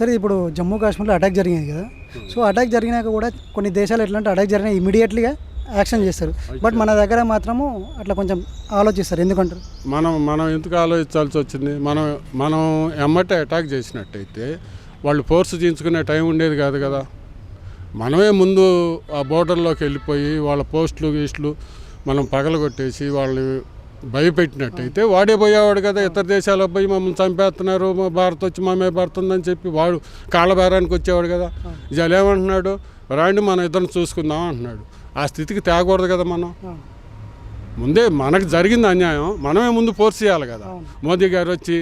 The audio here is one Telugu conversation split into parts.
సరే ఇప్పుడు జమ్మూ కాశ్మీర్లో అటాక్ జరిగింది కదా. సో అటాక్ జరిగినాక కూడా కొన్ని దేశాలు ఎట్లా అంటే అటాక్ జరిగిన ఇమీడియట్లీగా యాక్షన్ చేస్తారు. బట్ మన దగ్గర మాత్రము అట్లా కొంచెం ఆలోచిస్తారు. ఎందుకంటారు? మనం మనం ఎందుకు ఆలోచించాల్సి వచ్చింది? మనం మనం ఎమ్మటే అటాక్ చేసినట్టయితే వాళ్ళు ఫోర్స్ చేయించుకునే టైం ఉండేది కాదు కదా. మనమే ముందు ఆ బోర్డర్లోకి వెళ్ళిపోయి వాళ్ళ పోస్టులు గీస్టులు మనం పగలగొట్టేసి వాళ్ళని భయపెట్టినట్టయితే వాడే పోయేవాడు కదా ఇతర దేశాల పోయి మమ్మల్ని చంపేస్తున్నారు మా భారత్ వచ్చి మా మీద పడుతుందని చెప్పి వాడు కాళ్ళబేరానికి వచ్చేవాడు కదా. ఇవాళ ఏమంటున్నాడు? రాండి మనం ఇద్దరిని చూసుకుందాం అంటున్నాడు. ఆ స్థితికి తేకూడదు కదా మనం. ముందే మనకు జరిగింది అన్యాయం మనమే ముందు ఫోర్స్ చేయాలి కదా. మోదీ గారు వచ్చి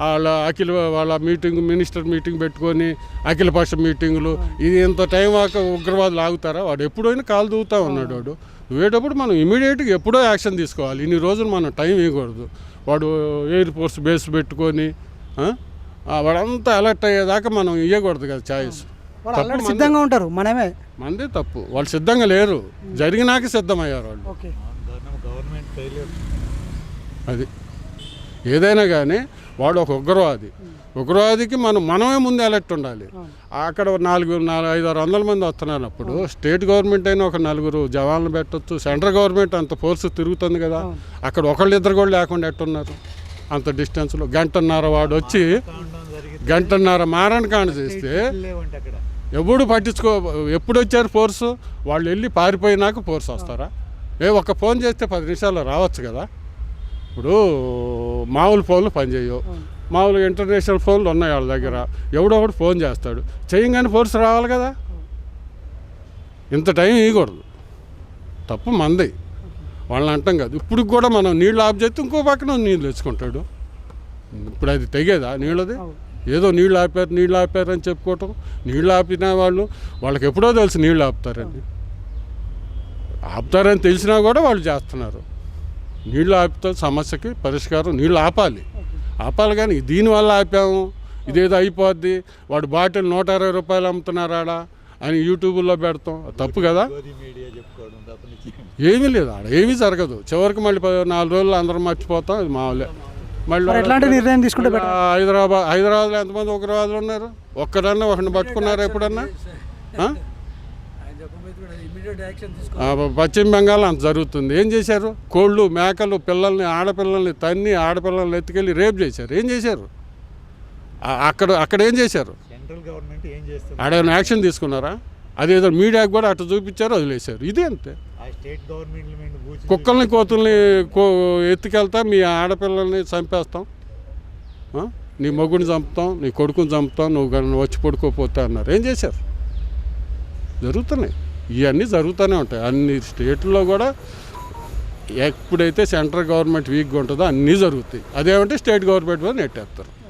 వాళ్ళ అఖిల వాళ్ళ మీటింగ్ మినిస్టర్ మీటింగ్ పెట్టుకొని అఖిల పక్ష మీటింగులు ఇది ఇంత టైం ఆక ఉగ్రవాదులు ఆగుతారా? వాడు ఎప్పుడైనా కాలు దూగుతా ఉన్నాడు వాడు. నువ్వేటప్పుడు మనం ఇమీడియట్గా ఎప్పుడో యాక్షన్ తీసుకోవాలి. ఇన్ని రోజులు మనం టైం ఇవ్వకూడదు. వాడు ఎయిర్ ఫోర్స్ బేస్ పెట్టుకొని వాడంతా అలర్ట్ అయ్యేదాకా మనం ఇవ్వకూడదు కదా ఛాయిస్. సిద్ధంగా ఉంటారు మనమే. మందే తప్పు. వాళ్ళు సిద్ధంగా లేరు. జరిగినాక సిద్ధమయ్యారు వాళ్ళు. ఓకే. Government failure. అది. ఏదైనా కానీ వాడు ఒక ఉగ్రవాది. ఉగ్రవాదికి మనం మనమే ముందు అలర్ట్ ఉండాలి. అక్కడ నాలుగు నాలుగు ఐదు ఆరు వందల మంది వస్తున్నప్పుడు స్టేట్ గవర్నమెంట్ అయినా ఒక నలుగురు జవాన్లు పెట్టొచ్చు సెంట్రల్ గవర్నమెంట్ అంత ఫోర్స్ తిరుగుతుంది కదా. అక్కడ ఒకళ్ళు ఇద్దరు కూడా లేకుండా ఎట్టున్నారు? అంత డిస్టెన్స్లో గంటన్నర వాడు వచ్చి గంటన్నర మారణ కాండ చేస్తే ఎప్పుడు పట్టించుకో ఎప్పుడు వచ్చారు ఫోర్సు? వాళ్ళు వెళ్ళి పారిపోయినాక ఫోర్స్ వస్తారా? ఏ ఒక్క ఫోన్ చేస్తే పది నిమిషాల్లో రావచ్చు కదా. ఇప్పుడు మామూలు ఫోన్లు పనిచేయవు. మామూలు ఇంటర్నేషనల్ ఫోన్లు ఉన్నాయి వాళ్ళ దగ్గర. ఎవడో ఒకటి ఫోన్ చేస్తాడు. చేయంగానే ఫోర్స్ రావాలి కదా. ఇంత టైం ఇవ్వకూడదు తప్పు మంది. వాళ్ళని అంటాం కాదు. ఇప్పుడు కూడా మనం నీళ్ళు ఆఫ్ చేస్తే ఇంకో పక్కన నీళ్ళు తెచ్చుకుంటాడు. ఇప్పుడు అది తెగేదా నీళ్ళది? ఏదో నీళ్ళు ఆపారు నీళ్ళు ఆపారు అని చెప్పుకోవటం. నీళ్ళు ఆపిన వాళ్ళు వాళ్ళకి ఎప్పుడో తెలుసు నీళ్ళు ఆపుతారని. ఆపుతారని తెలిసినా కూడా వాళ్ళు చేస్తున్నారు. నీళ్ళు ఆపితే సమస్యకి పరిష్కారం నీళ్ళు ఆపాలి. ఆపాలి కానీ దీనివల్ల ఆపాము. ఇదేదో అయిపోద్ది. వాడు బాటిల్ నూట అరవై రూపాయలు అమ్ముతున్నారు ఆడ అని యూట్యూబ్లో పెడతాం. తప్పు కదా? ఏమీ లేదు ఆడ ఏమీ జరగదు. చివరికి మళ్ళీ నాలుగు రోజులు అందరం మర్చిపోతాం. ఇది మామూలే. మళ్ళీ ఎట్లాంటి నిర్ణయం తీసుకుంటే హైదరాబాద్ హైదరాబాద్లో ఎంతమంది ఉగ్రవాదులు ఉన్నారు? ఒక్కడన్నా ఒకరిని పట్టుకున్నారా ఎప్పుడన్నా? పశ్చిమ బెంగాల్ అంత జరుగుతుంది. ఏం చేశారు? కోళ్ళు మేకలు పిల్లల్ని ఆడపిల్లల్ని తన్ని ఆడపిల్లల్ని ఎత్తుకెళ్ళి రేప్ చేశారు. ఏం చేశారు? ఆ- అక్కడ అక్కడ ఏం చేశారు? సెంట్రల్ గవర్నమెంట్ ఏం చేస్తుంది? ఆడేమైనా యాక్షన్ తీసుకున్నారా? అదేదో మీడియాకు కూడా అటు చూపించారు వదిలేశారు. ఇదే అంతే. ఆ స్టేట్ గవర్నమెంట్ మీద బూచి కుక్కల్ని కోతుల్ని కో ఎత్తుకెళ్తా మీ ఆడపిల్లల్ని చంపేస్తాం. ఆ? నీ మొగుడిని చంపుతాం నీ కొడుకుని చంపుతాం నువ్వు వచ్చి పడుకోపోతే అన్నారు. ఏం చేశారు? జరుగుతున్నాయి. ఇవన్నీ జరుగుతూనే ఉంటాయి. అన్ని స్టేట్లో కూడా ఎప్పుడైతే సెంట్రల్ గవర్నమెంట్ వీక్గా ఉంటుందో అన్నీ జరుగుతాయి. అదేమంటే స్టేట్ గవర్నమెంట్ మీద నెట్టేస్తారు.